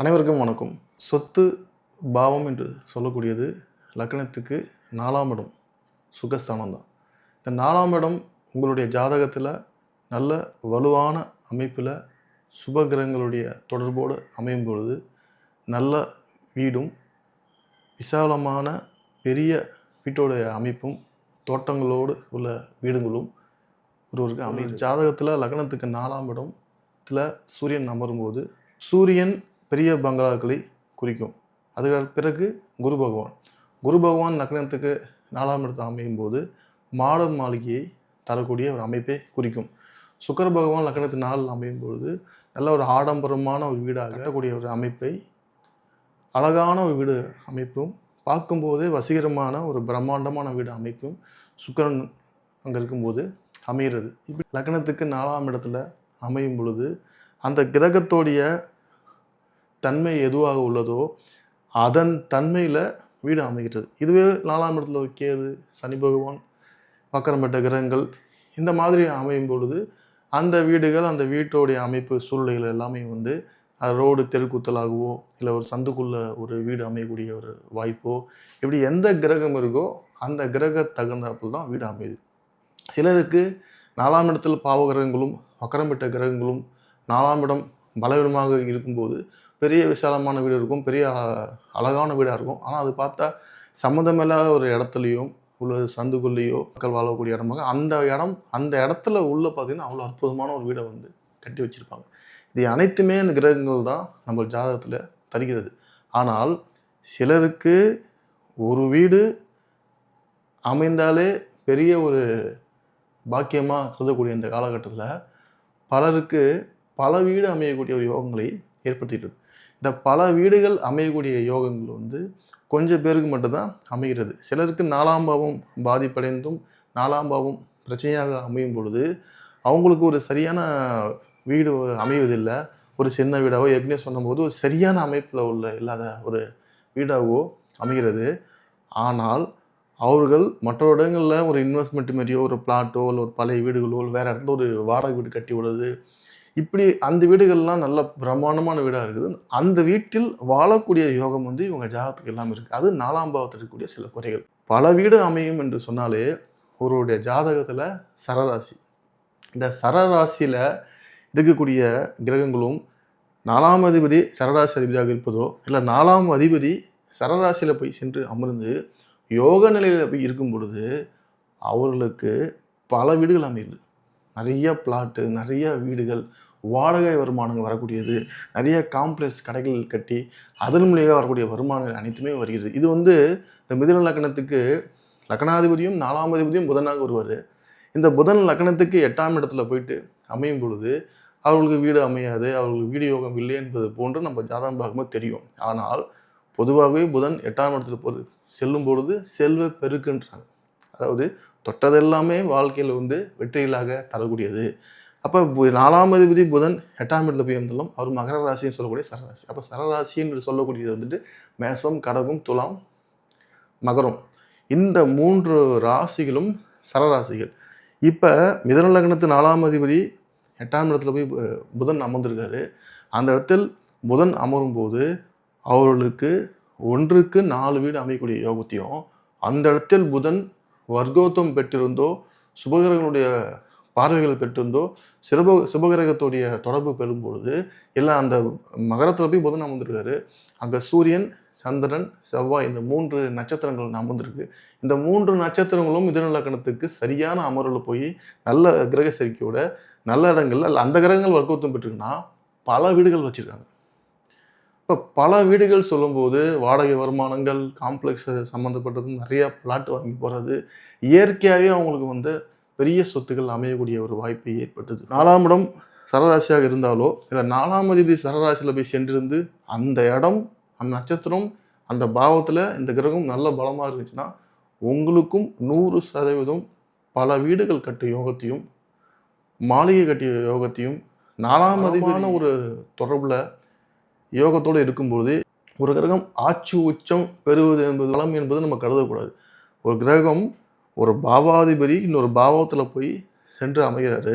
அனைவருக்கும் வணக்கம். சொத்து பாவம் என்று சொல்லக்கூடியது லக்னத்துக்கு நாலாம் இடம் சுகஸ்தானம் தான். இந்த நாலாம் இடம் உங்களுடைய ஜாதகத்தில் நல்ல வலுவான அமைப்பில் சுபகிரகங்களுடைய தொடர்போடு அமையும் பொழுது நல்ல வீடும் விசாலமான பெரிய வீட்டோடைய அமைப்பும் தோட்டங்களோடு உள்ள வீடுகளும் ஒருவருக்கு அமையும். ஜாதகத்தில் லக்னத்துக்கு நாலாம் இடத்தில் சூரியன் அமரும்போது சூரியன் பெரிய பங்களாக்களை குறிக்கும். அதுக்கு பிறகு குரு பகவான். குரு பகவான் லக்னத்துக்கு நாலாம் இடத்தை அமையும் போது மாட மாளிகையை தரக்கூடிய ஒரு அமைப்பை குறிக்கும். சுக்கர பகவான் லக்னத்து நாளில் அமையும் பொழுது நல்ல ஒரு ஆடம்பரமான ஒரு வீடாக கூடிய ஒரு அமைப்பை அழகான ஒரு வீடு அமைப்பும் பார்க்கும்போதே வசீகரமான ஒரு பிரம்மாண்டமான வீடு அமைப்பும் சுக்கரன் அங்கே இருக்கும்போது அமைகிறது. இப்படி லக்னத்துக்கு நாலாம் இடத்துல அமையும் பொழுது அந்த கிரகத்தோடைய தன்மை எதுவாக உள்ளதோ அதன் தன்மையில் வீடு அமைகிறது. இதுவே நாலாம் இடத்துல ஒரு கேது சனி பகவான் வக்கரம்பட்ட கிரகங்கள் இந்த மாதிரி அமையும் பொழுது அந்த வீடுகள் அந்த வீட்டோடைய அமைப்பு சூழ்நிலைகள் எல்லாமே வந்து ரோடு தெருக்குத்தலாகவோ இல்லை ஒரு சந்துக்குள்ளே ஒரு வீடு அமையக்கூடிய ஒரு வாய்ப்போ இப்படி எந்த கிரகம் இருக்கோ அந்த கிரக தகுந்தாப்புல தான் வீடு அமையுது. சிலருக்கு நாலாம் இடத்தில் பாவ கிரகங்களும் வக்கரம்பட்ட கிரகங்களும் நாலாம் இடம் பலவீனமாக இருக்கும்போது பெரிய விசாலமான வீடு இருக்கும் பெரிய அழகான வீடாக இருக்கும். ஆனால் அது பார்த்தா சம்மந்தமில்லாத ஒரு இடத்துலையும் உள்ள சந்துக்குள்ளேயோ மக்கள் வாழக்கூடிய இடமாக அந்த இடம் அந்த இடத்துல உள்ள பார்த்தீங்கன்னா அவ்வளோ அற்புதமான ஒரு வீடை வந்து கட்டி வச்சுருப்பாங்க. இது அனைத்துமே அந்த கிரகங்கள் தான் நம்ம ஜாதகத்தில் தருகிறது ஆனால் சிலருக்கு ஒரு வீடு அமைந்தாலே பெரிய ஒரு பாக்கியமாக கருதக்கூடிய இந்த காலகட்டத்தில் பலருக்கு பல வீடு அமையக்கூடிய ஒரு யோகங்களை ஏற்படுத்திட்டு இந்த பல வீடுகள் அமையக்கூடிய யோகங்கள் வந்து கொஞ்சம் பேருக்கு மட்டும்தான் அமைகிறது. சிலருக்கு நாலாம் பாவம் பாதிப்படைந்தும் நாலாம் பாவம் பிரச்சனையாக அமையும் பொழுது அவங்களுக்கு ஒரு சரியான வீடு அமைவதில்லை. ஒரு சின்ன வீடாவோ ஏற்கனவே சொன்னபோது ஒரு சரியான அமைப்பில் உள்ள இல்லாத ஒரு வீடாகவோ அமைகிறது. ஆனால் அவர்கள் மற்ற இடங்களில் ஒரு இன்வெஸ்ட்மெண்ட் மாதிரியோ ஒரு பிளாட்டோ இல்லை ஒரு பழைய வீடுகளோ வேறு இடத்துல ஒரு வாடகை வீடு கட்டி விடுறது இப்படி அந்த வீடுகள்லாம் நல்ல பிரம்மாண்டமான வீடாக இருக்குது. அந்த வீட்டில் வாழக்கூடிய யோகம் வந்து இவங்க ஜாதகத்துக்கு எல்லாம் இருக்குது அது நாலாம் பாவத்தில் இருக்கக்கூடிய சில குறைகள். பல வீடு அமையும் என்று சொன்னாலே ஒருவருடைய ஜாதகத்தில் சரராசி. இந்த சரராசியில் இருக்கக்கூடிய கிரகங்களும் நாலாம் அதிபதி சரராசி அதிபதியாக இருப்பதோ இல்லை நாலாம் அதிபதி சரராசியில் போய் சென்று அமர்ந்து யோக நிலையில் போய் இருக்கும் பொழுது அவர்களுக்கு பல வீடுகள் அமையுது. நிறைய பிளாட்டு நிறைய வீடுகள் வாடகை வருமானங்கள் வரக்கூடியது. நிறைய காம்ப்ளெக்ஸ் கடைகள் கட்டி அதன் மூலியமாக வரக்கூடிய வருமானங்கள் அனைத்துமே வருகிறது. இது வந்து இந்த மிதுன லக்கணத்துக்கு லக்னாதிபதியும் நாலாம் அதிபதியும் புதனாக வருவார். இந்த புதன் லக்னத்துக்கு எட்டாம் இடத்துல போயிட்டு அமையும் பொழுது அவர்களுக்கு வீடு அமையாது அவர்களுக்கு வீடு யோகம் இல்லை என்பது போன்று நம்ம ஜாதகம் பார்க்கும்போது தெரியும். ஆனால் பொதுவாகவே புதன் எட்டாம் இடத்துல பொறு செல்லும் பொழுது செல்வ பெருக்குன்றாங்க. அதாவது தொட்டதெல்லாமே வாழ்க்கையில் வந்து வெற்றிகளாக தரக்கூடியது. அப்போ நாலாம் அதிபதி புதன் எட்டாம் இடத்துல போய் இருந்தாலும் அவர் மகர ராசின்னு சொல்லக்கூடிய சரராசி அப்போ சரராசின்னு சொல்லக்கூடியது வந்துட்டு மேசம் கடகம் துலாம் மகரம். இந்த மூன்று ராசிகளும் சரராசிகள் இப்போ மிதன லக்னத்து நாலாம் அதிபதி எட்டாம் இடத்துல போய் பு- புதன் அமர்ந்திருக்காரு. அந்த இடத்தில் புதன் அமரும் போது அவர்களுக்கு ஒன்றுக்கு நாலு வீடு அமையக்கூடிய யோகத்தையும் அந்த இடத்தில் புதன் வர்க்கோத்தம் பெற்றிருந்தோ சுபகிரகங்களுடைய பார்வைகள் பெற்றிருந்தோ சிறுப சிவகிரகத்துடைய தொடர்பு பெறும்பொழுது எல்லாம் அந்த மகரத்தில் போய் புதன் அமர்ந்திருக்காரு. அங்கே சூரியன் சந்திரன் செவ்வாய் இந்த மூன்று நட்சத்திரங்கள் அமர்ந்திருக்கு. இந்த மூன்று நட்சத்திரங்களும் மிதுன சரியான அமர்வில் போய் நல்ல கிரக சேர்க்கையோட நல்ல இடங்களில் அல்ல அந்த கிரகங்கள் வர்க்கத்துவம் பெற்றுக்குன்னா பல வீடுகள் வச்சுருக்காங்க. இப்போ பல வீடுகள் சொல்லும்போது வாடகை வருமானங்கள் காம்ப்ளெக்ஸ் சம்மந்தப்பட்டது நிறையா பிளாட் வாங்கி போகிறது இயற்கையாகவே அவங்களுக்கு வந்து பெரிய சொத்துக்கள் அமையக்கூடிய ஒரு வாய்ப்பை ஏற்பட்டது நாலாம் இடம் சரராசியாக இருந்தாலோ இல்லை நாலாம் அதிபதி சரராசியில் போய் சென்றிருந்து அந்த இடம் அந்த நட்சத்திரம் அந்த பாவத்தில் இந்த கிரகம் நல்ல பலமாக இருந்துச்சுன்னா உங்களுக்கும் நூறு சதவீதம் பல வீடுகள் கட்டிய யோகத்தையும் மாளிகை கட்டிய யோகத்தையும் நாலாம் அதிபதியான ஒரு தொடர்பில் யோகத்தோடு இருக்கும்பொழுது ஒரு கிரகம் ஆட்சி உச்சம் பெறுவது என்பது பலம் என்பது நம்ம கருதக்கூடாது. ஒரு கிரகம் ஒரு பாவாதிபதி இன்னொரு பாவத்தில் போய் சென்று அமைகிறாரு.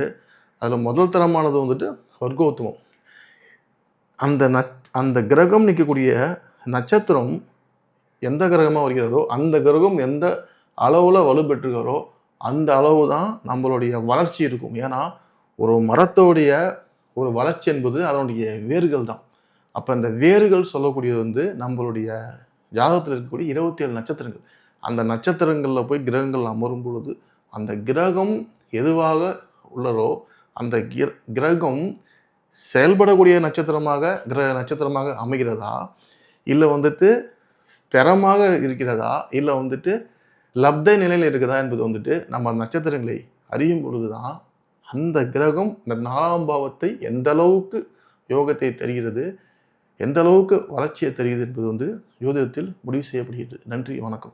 அதில் முதல் தரமானது வந்துட்டு வர்க்கோத்துவம் அந்த நச் அந்த கிரகம் நிற்கக்கூடிய நட்சத்திரம் எந்த கிரகமாக வருகிறதோ அந்த கிரகம் எந்த அளவில் வலுப்பெற்றுகிறோ அந்த அளவு தான் நம்மளுடைய வளர்ச்சி இருக்கும். ஏன்னா ஒரு மரத்தோடைய ஒரு வளர்ச்சி என்பது அதனுடைய வேர்கள் தான். அப்போ அந்த வேர்கள் சொல்லக்கூடியது வந்து நம்மளுடைய ஜாதகத்தில் இருக்கக்கூடிய இருபத்தி ஏழு நட்சத்திரங்கள். அந்த நட்சத்திரங்களில் போய் கிரகங்கள் அமரும் பொழுது அந்த கிரகம் எதுவாக உள்ளதோ அந்த கிர- கிரகம் செயல்படக்கூடிய நட்சத்திரமாக கிரக நட்சத்திரமாக அமைகிறதா? இல்லை வந்துட்டு ஸ்திரமாக இருக்கிறதா? இல்லை வந்துட்டு லப்த நிலையில் இருக்குதா என்பது வந்துட்டு நம்ம நட்சத்திரங்களை அறியும் பொழுது தான் அந்த கிரகம் இந்த நாலாம் பாவத்தை எந்த அளவுக்கு யோகத்தை தருகிறது எந்த அளவுக்கு வளர்ச்சியை தெரிகிறது என்பது வந்து ஜோதிடத்தில் முடிவு செய்யப்படுகிறது. நன்றி வணக்கம்.